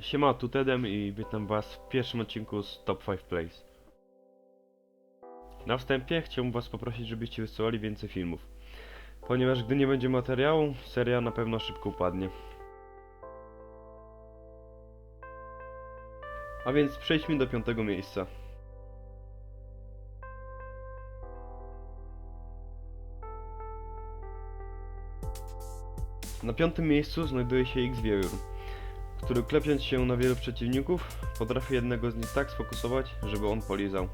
Siema, tu Tedem i witam was w pierwszym odcinku z Top 5 Plays. Na wstępie chciałbym was poprosić, żebyście wysyłali więcej filmów. Ponieważ gdy nie będzie materiału, seria na pewno szybko upadnie. A więc przejdźmy do piątego miejsca. Na piątym miejscu znajduje się X-Viewer, który klepiąc się na wielu przeciwników, potrafi jednego z nich tak sfokusować, żeby on polizał.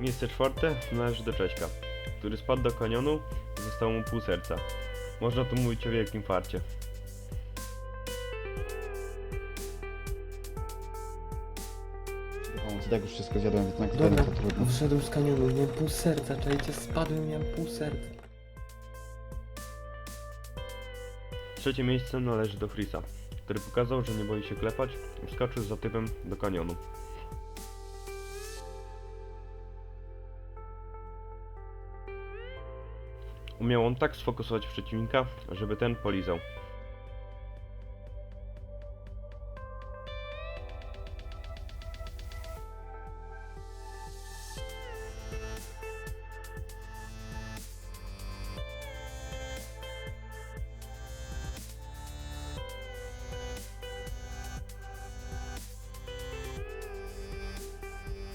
Miejsce czwarte należy do Cześka, który spadł do kanionu i zostało mu pół serca. Można tu mówić o wielkim farcie. Pomóc, tak już wszystko zjadłem, więc na Dobra, to trudno. wszedłem z kanionu, miałem pół serca, czajcie, spadłem, miałem pół serca. Trzecie miejsce należy do Chrisa, który pokazał, że nie boi się klepać i wskoczył za typem do kanionu. Umiał on tak sfokusować przeciwnika, żeby ten polizał.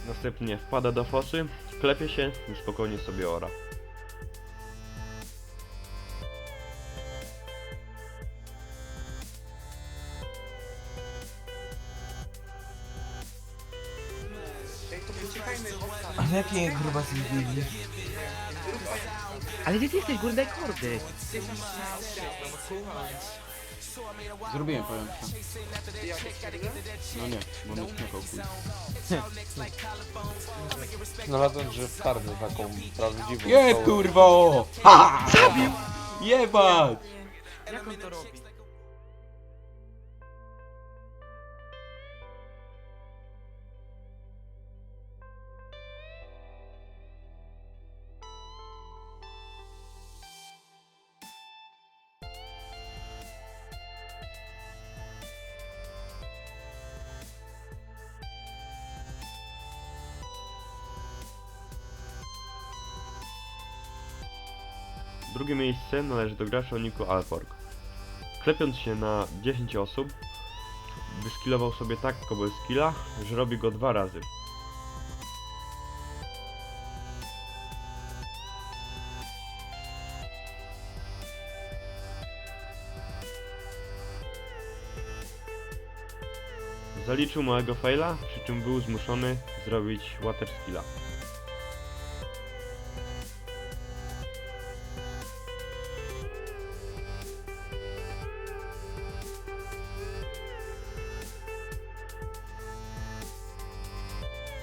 Następnie wpada do fosy, klepie się i spokojnie sobie ora. Ale jakie gruba zwiedzili? Ale gdzie ty jesteś, górne kordy? Zrobiłem, powiem ci. No nie, bo mnie skakał chuj. Znalazłem, że wtargnę taką prawdziwą Je szkołę. kurwa! o! Ha! Zabił! Jebać! Jak on to robi? Drugie miejsce należy do gracza o niku Alfork. Klepiąc się na 10 osób, wyskillował sobie tak kobo skilla, że robi go dwa razy. Zaliczył małego faila, przy czym był zmuszony zrobić water skilla.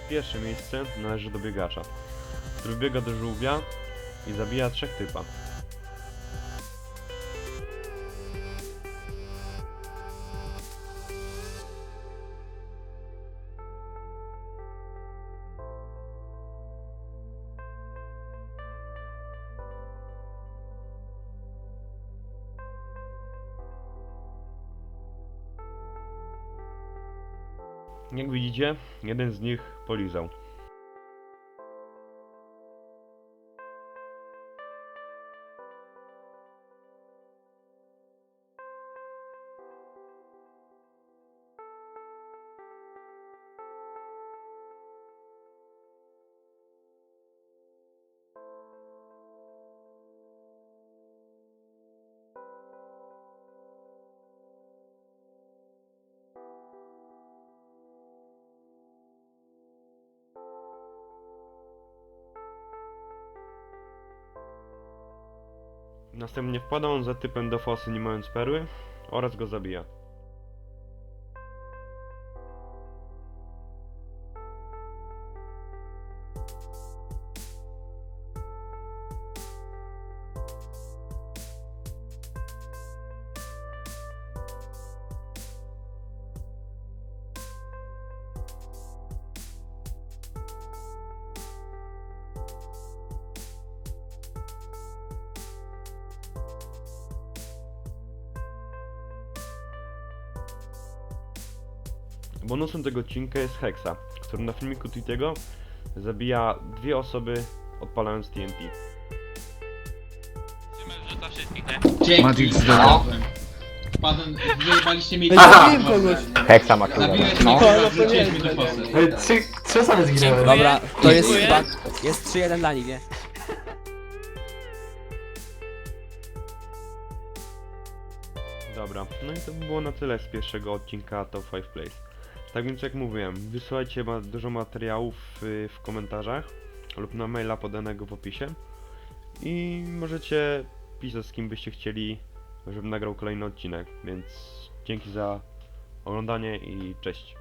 Pierwsze miejsce należy do biegacza, który biega do żółwia i zabija trzech typa. Jak widzicie, jeden z nich polizał. Następnie wpada on za typem do fosy nie mając perły oraz go zabija. Bonusem tego odcinka jest Hexa, który na filmiku Tweetego zabija dwie osoby odpalając TNT. Magic zdrowia. Padłem, wyjebaliście mi Zabiłem kogoś! Heksa ma kurwa. Zabiłeś No, mnie, no to wróciłeś nie. mi do fosy. Trzy, trzy osoby zginęły. Dobra, to jest chyba... Jest 3-1 dla nich, nie? Dobra, no i to by było na tyle z pierwszego odcinka Top 5 Place. Tak więc jak mówiłem, wysyłajcie ma dużo materiałów y, w komentarzach lub na maila podanego w opisie i możecie pisać z kim byście chcieli, żebym nagrał kolejny odcinek, więc dzięki za oglądanie i cześć.